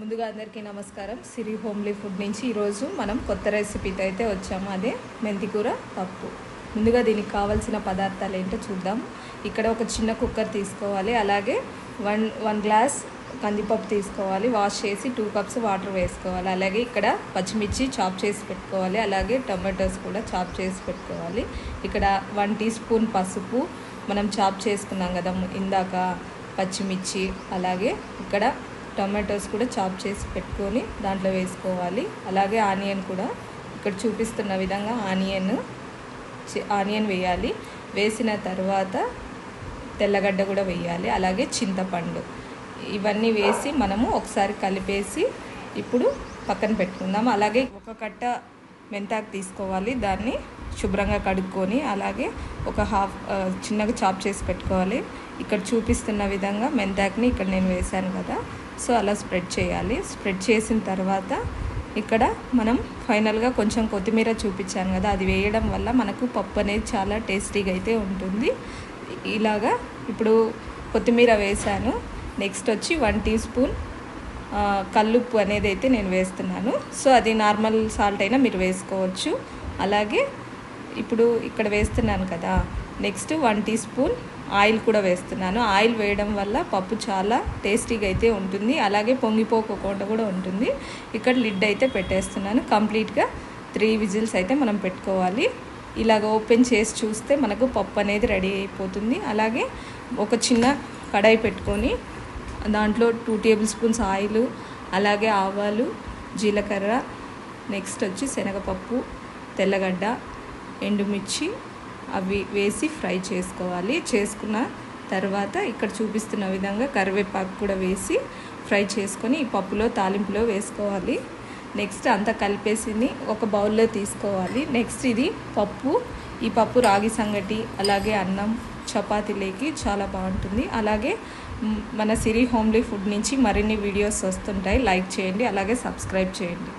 ముందుగా అందరికీ నమస్కారం. సిరి హోమ్లీ ఫుడ్ నుంచి ఈరోజు మనం కొత్త రెసిపీతో అయితే వచ్చాము. అదే మెంతికూర పప్పు. ముందుగా దీనికి కావాల్సిన పదార్థాలు ఏంటో చూద్దాం ఇక్కడ ఒక చిన్న కుక్కర్ తీసుకోవాలి. అలాగే వన్ వన్ గ్లాస్ కందిపప్పు తీసుకోవాలి. వాష్ చేసి టూ కప్స్ వాటర్ వేసుకోవాలి. అలాగే ఇక్కడ పచ్చిమిర్చి చాప్ చేసి పెట్టుకోవాలి. అలాగే టమాటోస్ కూడా చాప్ చేసి పెట్టుకోవాలి. ఇక్కడ వన్ టీ స్పూన్ పసుపు మనం చాప్ చేసుకున్నాం కదా. ఇందాక పచ్చిమిర్చి అలాగే ఇక్కడ టమాటోస్ కూడా చాప్ చేసి పెట్టుకొని దాంట్లో వేసుకోవాలి. అలాగే ఆనియన్ కూడా ఇక్కడ చూపిస్తున్న విధంగా ఆనియన్ ఆనియన్ వేయాలి. వేసిన తర్వాత తెల్లగడ్డ కూడా వేయాలి. అలాగే చింతపండు. ఇవన్నీ వేసి మనము ఒకసారి కలిపేసి ఇప్పుడు పక్కన పెట్టుకుందాం. అలాగే ఒక కట్ట మెంతాకు తీసుకోవాలి. దాన్ని శుభ్రంగా కడుక్కొని అలాగే ఒక హాఫ్ చిన్నగా చాప్ చేసి పెట్టుకోవాలి. ఇక్కడ చూపిస్తున్న విధంగా మెంతాకుని ఇక్కడ నేను వేశాను కదా. సో అలా స్ప్రెడ్ చేయాలి. స్ప్రెడ్ చేసిన తర్వాత ఇక్కడ మనం ఫైనల్గా కొంచెం కొత్తిమీర చూపించాను కదా. అది వేయడం వల్ల మనకు పప్పు అనేది చాలా టేస్టీగా అయితే ఉంటుంది. ఇలాగా ఇప్పుడు కొత్తిమీర వేశాను. నెక్స్ట్ వచ్చి వన్ టీ స్పూన్ కల్లుప్పు అనేది అయితే నేను వేస్తున్నాను. సో అది నార్మల్ సాల్ట్ అయినా మీరు వేసుకోవచ్చు. అలాగే ఇప్పుడు ఇక్కడ వేస్తున్నాను కదా next one teaspoon oil కూడా వేస్తున్నాను. ఆయిల్ వేయడం వల్ల పప్పు చాలా టేస్టీగా అయితే ఉంటుంది. అలాగే పొంగిపోకోకుండా కూడా ఉంటుంది. ఇక్కడ లిడ్ అయితే పెట్టేస్తున్నాను. కంప్లీట్గా త్రీ విజిల్స్ అయితే మనం పెట్టుకోవాలి. ఇలాగ ఓపెన్ చేసి చూస్తే మనకు పప్పు అనేది రెడీ అయిపోతుంది. అలాగే ఒక చిన్న కడాయి పెట్టుకొని దాంట్లో టూ టేబుల్ స్పూన్స్ ఆయిల్ అలాగే ఆవాలు జీలకర్ర నెక్స్ట్ వచ్చి శనగపప్పు తెల్లగడ్డ ఎండుమిర్చి అవి వేసి ఫ్రై చేసుకోవాలి. చేసుకున్న తర్వాత ఇక్కడ చూపిస్తున్న విధంగా కరివేపాకు కూడా వేసి ఫ్రై చేసుకొని ఈ పప్పులో తాలింపులో వేసుకోవాలి. నెక్స్ట్ అంతా కలిపేసింది ఒక బౌల్లో తీసుకోవాలి. నెక్స్ట్ ఇది పప్పు. ఈ పప్పు రాగి సంగటి అలాగే అన్నం చపాతీలేకి చాలా బాగుంటుంది. అలాగే మన సిరి హోమ్లీ ఫుడ్ నుంచి మరిన్ని వీడియోస్ వస్తుంటాయి. లైక్ చేయండి అలాగే సబ్స్క్రైబ్ చేయండి.